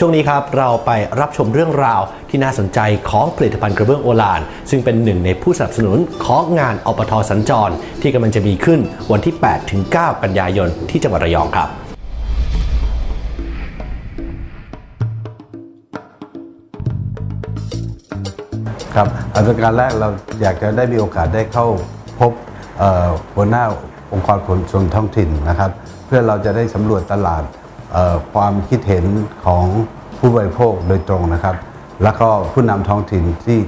ช่วงนี้ครับเราไปรับชมเรื่องราวที่น่าสนใจของผลิตภัณฑ์กระเบื้องโอลาน ซึ่งเป็นหนึ่งในผู้สนับสนุนของงานอปทสัญจร ที่กำลังจะมีขึ้นวันที่ 8 ถึง 9 กันยายนที่จังหวัดระยองครับครับอันดับการแรกเราอยากจะได้มีโอกาสได้เข้าพบหัวหน้าองค์กรขนส่งท้องถิ่นนะครับ เพื่อเราจะได้สำรวจตลาด ความคิดเห็นของผู้บริโภคโดยตรงนะครับ แล้วก็ผู้นำท้องถิ่นที่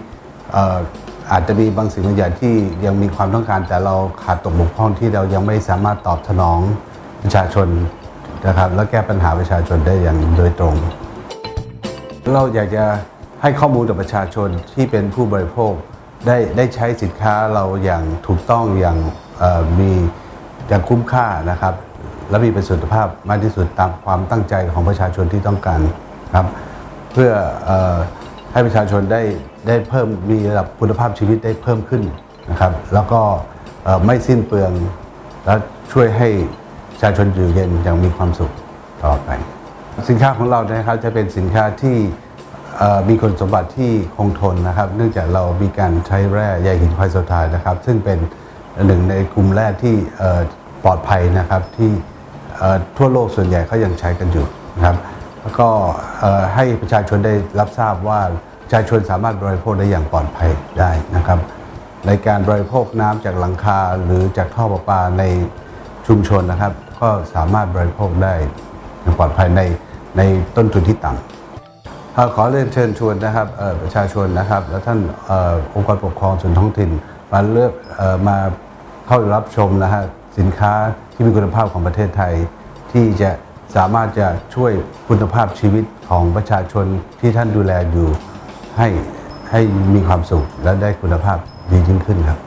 อาจจะมีบางสิ่งบางอย่างที่ยังมีความต้องการ แต่เราขาดตกบกพร่องที่เรายังไม่สามารถตอบสนองประชาชนนะครับ และแก้ปัญหาประชาชนได้อย่างโดยตรง เราอยากจะให้ข้อมูลกับประชาชนที่เป็นผู้บริโภคได้ได้ใช้สินค้าเราอย่างถูกต้องอย่างมีอย่างคุ้มค่านะครับ และมีประสิทธิภาพมากที่สุดตามความตั้งใจของประชาชนที่ต้องการครับ เพื่ออให้ประชาชนได้ได้เพิ่มมีระดับคุณภาพชีวิตได้เพิ่มขึ้นนะครับ แล้วก็ไม่สิ้นเปลือง และช่วยให้ประชาชนอยู่เย็นอย่างมีความสุขต่อไป สินค้าของเรานะครับจะเป็นสินค้าที่มีคุณสมบัติที่คงทนนะครับ เนื่องจากเรามีการใช้แร่ใยหินควายโซทายนะครับ ซึ่งเป็นหนึ่งในกลุ่มแร่ที่ปลอดภัยนะครับที่ ทั่วโลกส่วนใหญ่เขายังใช้กันอยู่นะครับแล้วก็ให้ประชาชนได้รับทราบว่าประชาชนสามารถบริโภคได้อย่างปลอดภัยได้นะครับ ในการบริโภคน้ำจากหลังคาหรือจากท่อประปาในชุมชนนะครับ ก็สามารถบริโภคได้อย่างปลอดภัยในในต้นทุนที่ต่ำขอเรียนเชิญชวนนะครับประชาชนนะครับ และท่านอองค์กรปกครองส่วนท้องถิ่นมาเลือกอมาเข้ารับชมนะฮะ สินค้าที่มีคุณภาพของประเทศไทย ที่จะสามารถจะช่วยคุณภาพชีวิตของประชาชนที่ท่านดูแลอยู่ให้ให้มีความสุขและได้คุณภาพดียิ่งขึ้นครับ